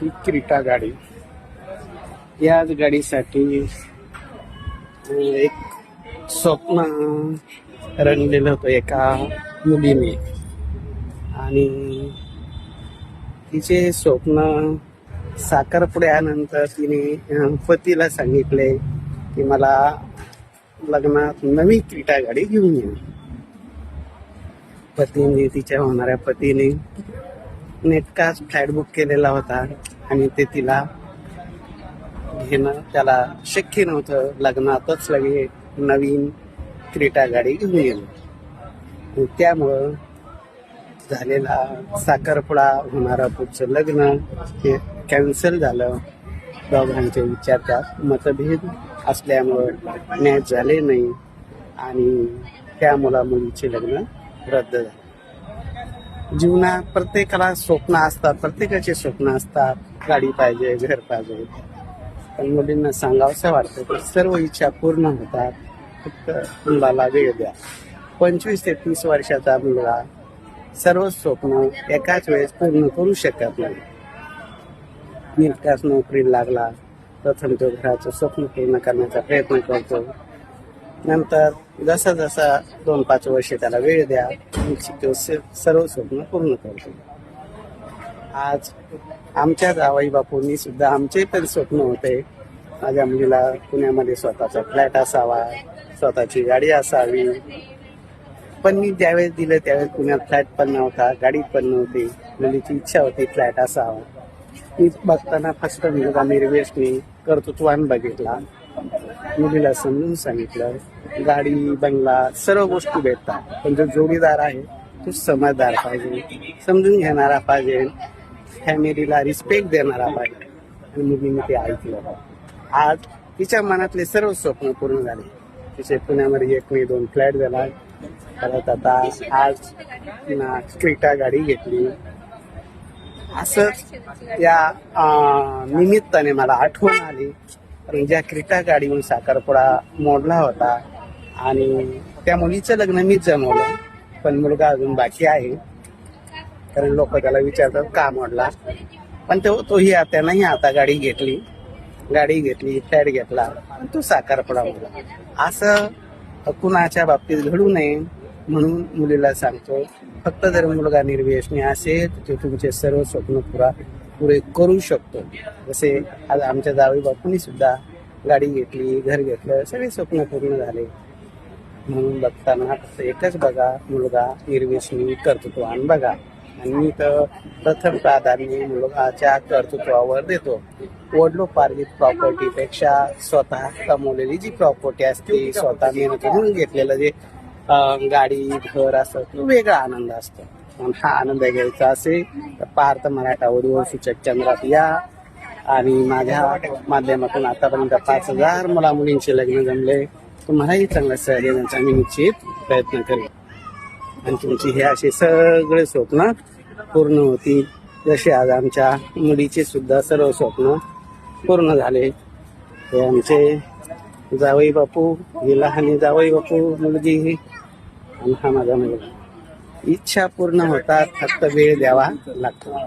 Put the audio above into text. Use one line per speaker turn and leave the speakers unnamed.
ही Creta गाडी. याच गाडीसाठी एक स्वप्न रंगलेलं होतं एका मुलीने. आणि तिचे स्वप्न साखरपुड्यानंतर तिने पतीला सांगितले की मला लग्नात नवी क्रीटा गाडी घेऊन ये. पतीने तिच्या होणाऱ्या पतीने नेटकाच फ्लॅट बुक केलेला होता आणि ते तिला घेणं त्याला शक्य नव्हतं लग्नातच लगे नवीन क्रीटा गाडी घेऊन गेलो. त्यामुळं झालेला साखरपुडा होणारं पुढचं लग्न हे कॅन्सल झालं. दोघांचे विचार त्यात मतभेद असल्यामुळं मॅच झाले नाही आणि त्या मुला मुलीचे लग्न रद्द झाले. जीवनात प्रत्येकाला स्वप्न असतात प्रत्येकाचे स्वप्न असतात. गाडी पाहिजे घर पाहिजे. पण मुलींना सांगावंसं वाटतं की सर्व इच्छा पूर्ण होतात. फक्त मुलाला वेळ द्या. पंचवीस ते तीस वर्षाचा मुलगा सर्व स्वप्न एकाच वेळेस पूर्ण करू शकत नाही. नीटकाच नोकरी लागला प्रथम तो घराचं स्वप्न पूर्ण करण्याचा प्रयत्न करतो. नंतर जसा जसा दोन पाच वर्षे त्याला वेळ द्या तो सर्व स्वप्न पूर्ण करतो. आज आमच्या जावाई बापूंनी सुद्धा आमचे पण स्वप्न होते. माझ्या मुलीला पुण्यामध्ये स्वतःचा फ्लॅट असावा स्वतःची गाडी असावी. पण मी ज्यावेळेस दिलं त्यावेळेस पुण्यात फ्लॅट पण नव्हता गाडी पण नव्हती. मुलीची इच्छा होती फ्लॅट असावा. मी बघताना फक्त मुलगा रिवेशनी कर्तृत्वान बघितला. मुलीला समजून सांगितलं गाडी बंगला सर्व गोष्टी भेटतात. पण जो जोडीदार आहे तो समजदार पाहिजे समजून घेणारा पाहिजे फॅमिलीला रिस्पेक्ट देणारा पाहिजे. आणि मुलीने ते ऐकलं. आज तिच्या मनातले सर्व स्वप्न पूर्ण झाले. तिचे पुण्यामध्ये एक मे दोन फ्लॅट झाला. परत आता आज तिनं क्रिटा गाडी घेतली. असं या निमित्ताने मला आठवण आली. ज्या क्रिटा गाडीहून साखरपुडा मोडला होता आणि त्या मुलीचं लग्न मीच जमवलं पण मुलगा अजून बाकी आहे. कारण लोक त्याला विचारतात का मोडला? पण तो तोही आ- त्यानंही आता गाडी घेतली. गाडी घेतली फ्लॅट घेतला पण तो साखरपुडा मोडला. असं कुणाच्या बाबतीत घडू नये म्हणून मुलीला सांगतो. फक्त जर मुलगा निर्व्यसनी असेल तर तुमचे सर्व स्वप्न पुरा पुरे करू शकतो. जसे आज आमच्या जावई बापूंनी सुद्धा गाडी घेतली घर घेतलं सगळे स्वप्न पूर्ण झाले. म्हणून बघताना फक्त एकच बघा मुलगा निर्वेशनी कर्तृत्वान बघा. आणि मी तर प्रथम प्राधान्य मुलगाच्या कर्तृत्वावर देतो. वडलोपार्जित प्रॉपर्टीपेक्षा स्वतः कमवलेली जी प्रॉपर्टी असते स्वतः मेहनत म्हणून घेतलेलं जे गाडी घर असतं तो वेगळा आनंद असतो. आणि हा आनंद घ्यायचा असेल तर पार्थ मराठा उर्वर सूचक चंद्रात या. आणि माझ्या माध्यमातून आतापर्यंत पाच हजार मुला मुलींचे लग्न जमले. तुम्हालाही चांगलं सह देण्याचा मी निश्चित प्रयत्न करेन. आणि तुमची हे असे सगळे स्वप्न पूर्ण होती जसे आज आमच्या मुलीचे सुद्धा सर्व स्वप्न पूर्ण झाले. हे आमचे जावई बापू ही लहानी जावई बापू मुलगी आणि हा माझा मुलगा. इच्छा पूर्ण होतात फक्त वेळ द्यावा लागतो.